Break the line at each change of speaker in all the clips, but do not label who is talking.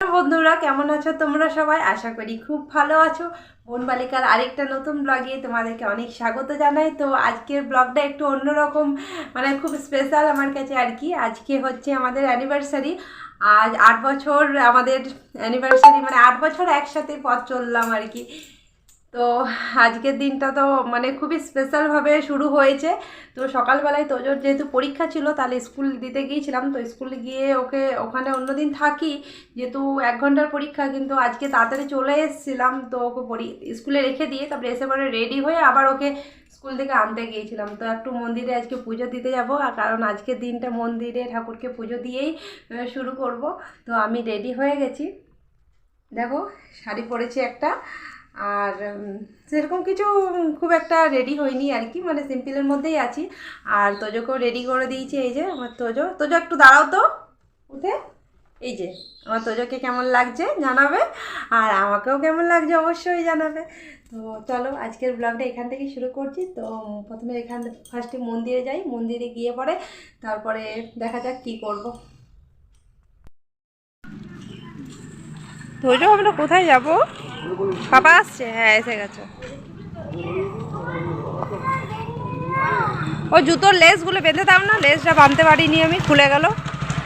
বন্ধুরা, কেমন আছো তোমরা সবাই? আশা করি খুব ভালো আছো। বোন বালিকার আরেকটা নতুন ব্লগে তোমাদেরকে অনেক স্বাগত জানাই। তো আজকের ব্লগটা একটু অন্যরকম মানে খুব স্পেশাল আমার কাছে আর কি। আজকে হচ্ছে আমাদের অ্যানিভার্সারি আজ আট বছর আমাদের অ্যানিভার্সারি মানে আট বছর একসাথে পথ চললাম আর কি। তো আজকের দিনটা তো মানে খুবই স্পেশালভাবে শুরু হয়েছে। তো সকালবেলায় তোজোর যেহেতু পরীক্ষা ছিল, তাহলে স্কুল দিতে গিয়েছিলাম। তো স্কুলে গিয়ে ওকে ওখানে অন্যদিন থাকি, যেহেতু এক ঘণ্টার পরীক্ষা, কিন্তু আজকে তাড়াতাড়ি চলে এসেছিলাম। তো ওকে পরি স্কুলে রেখে দিয়ে তারপরে এসে পরে রেডি হয়ে আবার ওকে স্কুল থেকে আনতে গিয়েছিলাম। তো একটু মন্দিরে আজকে পুজো দিতে যাব, আর কারণ আজকের দিনটা মন্দিরে ঠাকুরকে পুজো দিয়েই শুরু করব। তো আমি রেডি হয়ে গেছি। দেখো, শাড়ি পরেছি একটা। আর সেরকম কিছু খুব একটা রেডি হয়নি আর কি মানে সিম্পলের মধ্যেই আছি। আর তোজোকেও রেডি করে দিয়েছি, এই যে আমার তোজো। তোজো, একটু দাঁড়াও তো, উঠে। এই যে, আমার তোজোকে কেমন লাগছে জানাবে, আর আমাকেও কেমন লাগছে অবশ্যই জানাবে। তো চলো, আজকের ব্লগটা এখান থেকে শুরু করছি। তো প্রথমে এখান ফার্স্টে মন্দিরে যাই। মন্দিরে গিয়ে পরে তারপরে দেখা যাক কী করব। তোজো আমরা কোথায় যাব? পাপা আসছে হ্যাঁ এসে গেছে। ও জুতোর লেসগুলো বেঁধে দাও না, লেসটা বাঁধতে পারিনি আমি, খুলে গেল।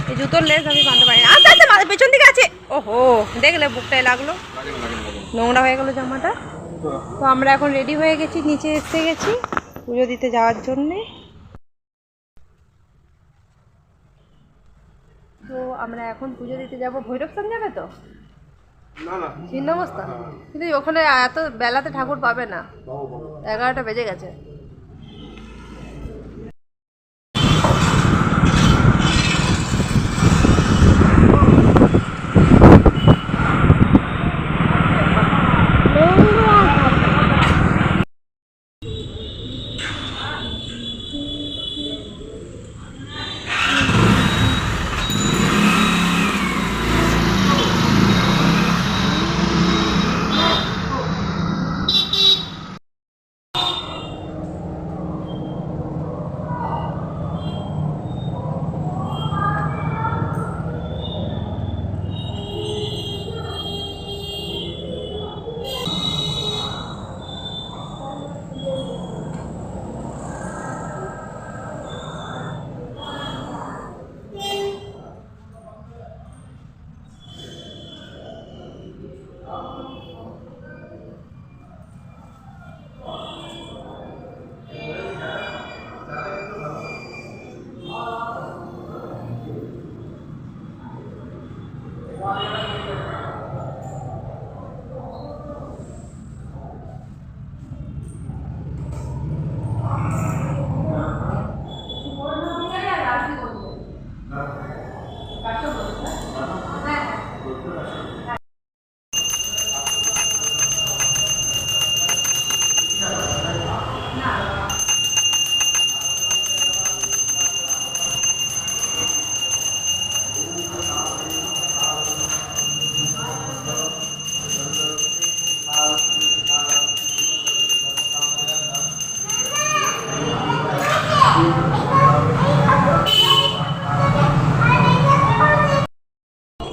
এই জুতোর লেস আমি বাঁধতে পারিনি। আস্তে আস্তে মা- পেছন দিকে আছে। ওহো, দেখলে বুকটায় লাগল। নোংরা হয়ে গেল জামাটা। তো আমরা এখন রেডি হয়ে গেছি, নিচে এসে গেছি পুজো দিতে যাওয়ার জন্যে। তো আমরা এখন পুজো দিতে যাব ভৈরবস্থান যাবে তো?
না না।
ছিন্নমস্তা কিন্তু ওখানে এত বেলাতে ঠাকুর পাবে না। এগারোটা বেজে গেছে।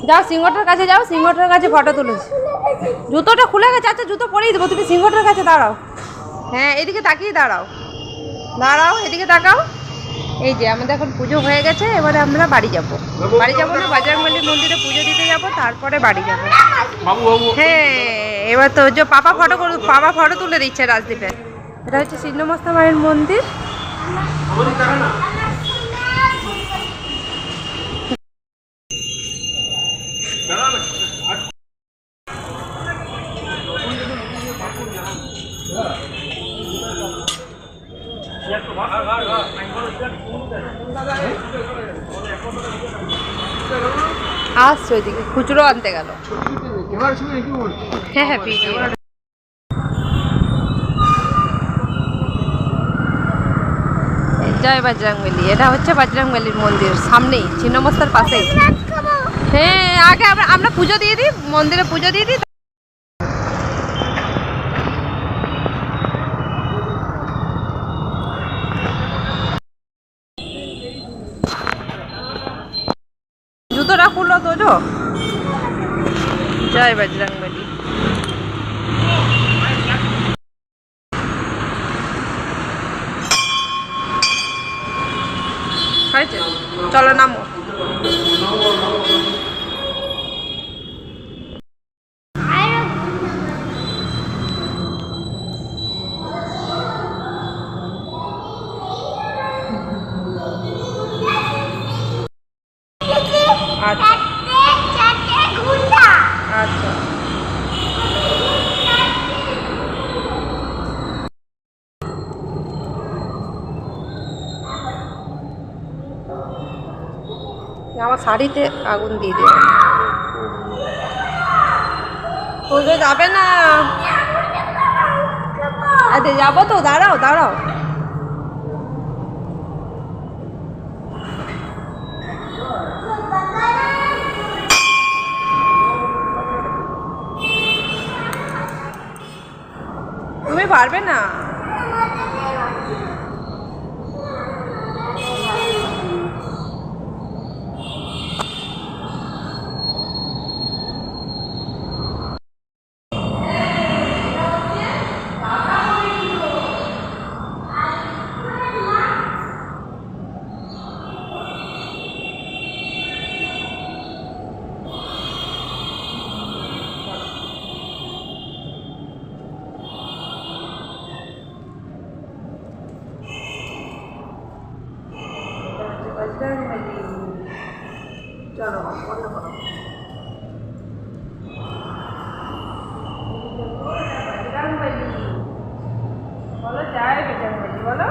যাও সিংহটার কাছে যাও সিংহটার কাছে ফটো তুলেছি। জুতোটা খুলে গেছে আচ্ছা জুতো পরেই দেবো তুমি সিংহটার কাছে দাঁড়াও। হ্যাঁ এদিকে তাকিয়ে দাঁড়াও। দাঁড়াও এদিকে তাকাও। এই যে আমাদের এখন পুজো হয়ে গেছে এবারে আমরা বাড়ি যাব। বাড়ি যাব না বাজরংবলী মন্দিরে পুজো দিতে যাব তারপরে বাড়ি যাব। হ্যাঁ এবার তো যে পাপা ফটো করে পাপা ফটো তুলে দিচ্ছে রাজদীপের। এটা হচ্ছে ছিন্নমস্তা মায়ের মন্দির আসছে ওইদিকে, খুচরো আনতে গেল। হ্যাঁ হ্যাঁ ভিডিও জয় এটা হচ্ছে বজরংবলীর মন্দির, সামনেই, ছিন্নমস্তার পাশেই। হ্যাঁ আগে আমরা আমরা পুজো দিয়ে দিই, মন্দিরে পুজো দিয়ে দিই জুতোটা খুললো তো জো জয় বজরংবলী। হয়েছে? চলো নামো। আচ্ছা আচ্ছা আমার শাড়িতে আগুন দিয়ে দেবে। পুজো যাবে না। আরে যাব তো, দাঁড়াও দাঁড়াও। তুমি পারবে না। বলো চায় বেটার বলো